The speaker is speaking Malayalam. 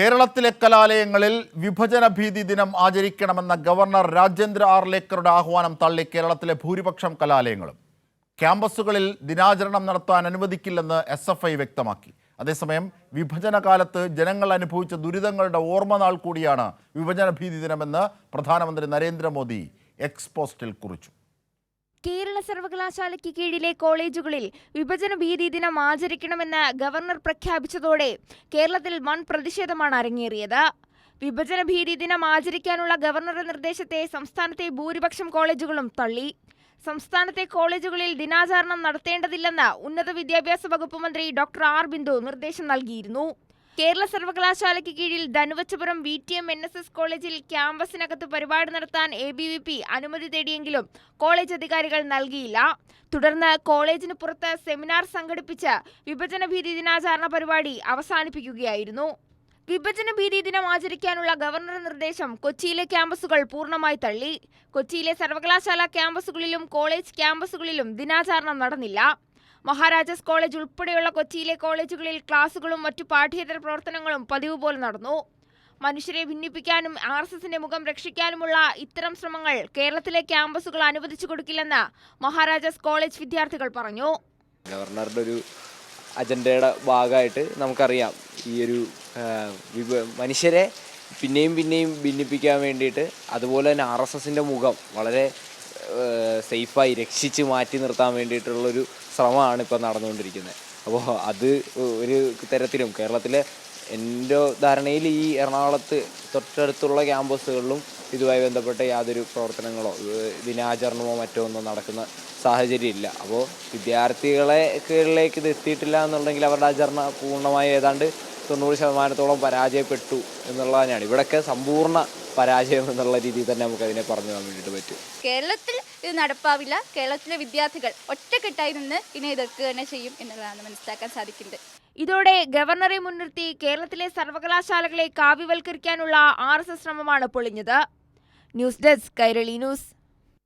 കേരളത്തിലെ കലാലയങ്ങളിൽ വിഭജന ഭീതി ദിനം ആചരിക്കണമെന്ന ഗവർണർ രാജേന്ദ്ര ആർലേക്കറുടെ ആഹ്വാനം തള്ളി കേരളത്തിലെ ഭൂരിപക്ഷം കലാലയങ്ങളും. ക്യാമ്പസുകളിൽ ദിനാചരണം നടത്താൻ അനുവദിക്കില്ലെന്ന് എസ് എഫ് ഐ വ്യക്തമാക്കി. അതേസമയം വിഭജന കാലത്ത് ജനങ്ങൾ അനുഭവിച്ച ദുരിതങ്ങളുടെ ഓർമ്മ നാൾ കൂടിയാണ് വിഭജന ഭീതി ദിനമെന്ന് പ്രധാനമന്ത്രി നരേന്ദ്രമോദി എക്സ് പോസ്റ്റിൽ കുറിച്ചു. കേരള സർവകലാശാലയ്ക്ക് കീഴിലെ കോളേജുകളിൽ വിഭജന ഭീതി ദിനം ആചരിക്കണമെന്ന് ഗവർണർ പ്രഖ്യാപിച്ചതോടെ കേരളത്തിൽ വൻ പ്രതിഷേധമാണ് അരങ്ങേറിയത്. വിഭജന ഭീതി ദിനം ആചരിക്കാനുള്ള ഗവർണറുടെ നിർദ്ദേശത്തെ സംസ്ഥാനത്തെ ഭൂരിപക്ഷം കോളേജുകളും തള്ളി. സംസ്ഥാനത്തെ കോളേജുകളിൽ ദിനാചരണം നടത്തേണ്ടതില്ലെന്ന് ഉന്നത വിദ്യാഭ്യാസ വകുപ്പ് മന്ത്രി ഡോക്ടർ ആർ ബിന്ദു നിർദ്ദേശം നൽകിയിരുന്നു. കേരള സർവകലാശാലയ്ക്ക് കീഴിൽ Dhanuvachapuram V T M N S S കോളേജിൽ ക്യാമ്പസിനകത്ത് പരിപാടി നടത്താൻ എ ബി വി പി അനുമതി തേടിയെങ്കിലും കോളേജ് അധികാരികൾ നൽകിയില്ല. തുടർന്ന് കോളേജിന് പുറത്ത് സെമിനാർ സംഘടിപ്പിച്ച് വിഭജന ഭീതി ദിനാചരണ പരിപാടി അവസാനിപ്പിക്കുകയായിരുന്നു. വിഭജന ഭീതി ദിനം ആചരിക്കാനുള്ള ഗവർണറുടെ നിർദ്ദേശം കൊച്ചിയിലെ ക്യാമ്പസുകൾ പൂർണമായി തള്ളി. കൊച്ചിയിലെ സർവകലാശാല ക്യാമ്പസുകളിലും കോളേജ് ക്യാമ്പസുകളിലും ദിനാചരണം നടന്നില്ല. മഹാരാജാസ് കോളേജ് ഉൾപ്പെടെയുള്ള കൊച്ചിയിലെ കോളേജുകളിൽ ക്ലാസുകളും മറ്റു പാഠ്യേതര പ്രവർത്തനങ്ങളും പതിവ് പോലെ നടന്നു. മനുഷ്യരെ ഭിന്നിപ്പിക്കാനും ആർ എസ് എസിന്റെ മുഖം രക്ഷിക്കാനുമുള്ള ഇത്തരം ശ്രമങ്ങൾ കേരളത്തിലെ ക്യാമ്പസുകൾ അനുവദിച്ചു കൊടുക്കില്ലെന്ന് മഹാരാജാസ് കോളേജ് വിദ്യാർത്ഥികൾ പറഞ്ഞു. ഗവർണറുടെ ഒരു അജണ്ടയുടെ ഭാഗമായിട്ട് നമുക്കറിയാം. ഈ ഒരു മനുഷ്യരെ പിന്നെയും പിന്നെയും ഭിന്നിപ്പിക്കാൻ വേണ്ടിയിട്ട് അതുപോലെ തന്നെ ആർ എസ് മുഖം വളരെ സേഫായി രക്ഷിച്ച് മാറ്റി നിർത്താൻ വേണ്ടിയിട്ടുള്ളൊരു ശ്രമമാണ് ഇപ്പോൾ നടന്നുകൊണ്ടിരിക്കുന്നത്. അപ്പോൾ അത് ഒരു തരത്തിലും കേരളത്തിലെ എന്റെ ധാരണയിൽ ഈ എറണാകുളത്ത് തൊട്ടടുത്തുള്ള ക്യാമ്പസുകളിലും ഇതുമായി ബന്ധപ്പെട്ട യാതൊരു പ്രവർത്തനങ്ങളോ ദിനാചരണമോ മറ്റോ ഒന്നും നടക്കുന്ന സാഹചര്യം ഇല്ല അപ്പോൾ വിദ്യാർത്ഥികളെ കീഴിലേക്ക് ഇത് എത്തിയിട്ടില്ല എന്നുണ്ടെങ്കിൽ അവരുടെ ആചരണ പൂർണമായി ഏതാണ്ട് തൊണ്ണൂറ് ശതമാനത്തോളം പരാജയപ്പെട്ടു എന്നുള്ളതാണ് ഇവിടെയൊക്കെ സമ്പൂർണ പരാജയം എന്നുള്ള രീതിയിൽ തന്നെ നമുക്ക് അതിനെ പറഞ്ഞു തരാൻ വേണ്ടിയിട്ട് പറ്റും. കേരളത്തിൽ ഇത് നടപ്പാവില്ല. കേരളത്തിലെ വിദ്യാർത്ഥികൾ ഒറ്റക്കെട്ടായി നിന്ന് ഇതിനെ എതിർക്കുക തന്നെ ചെയ്യും എന്നുള്ളതാണ് മനസ്സിലാക്കാൻ സാധിക്കുന്നത്. ഇതോടെ ഗവർണറെ മുൻനിർത്തി കേരളത്തിലെ സർവകലാശാലകളെ കാവ്യവൽക്കരിക്കാനുള്ള ആർ എസ് എസ് ശ്രമമാണ് പൊളിഞ്ഞത്. News desk Kairali news.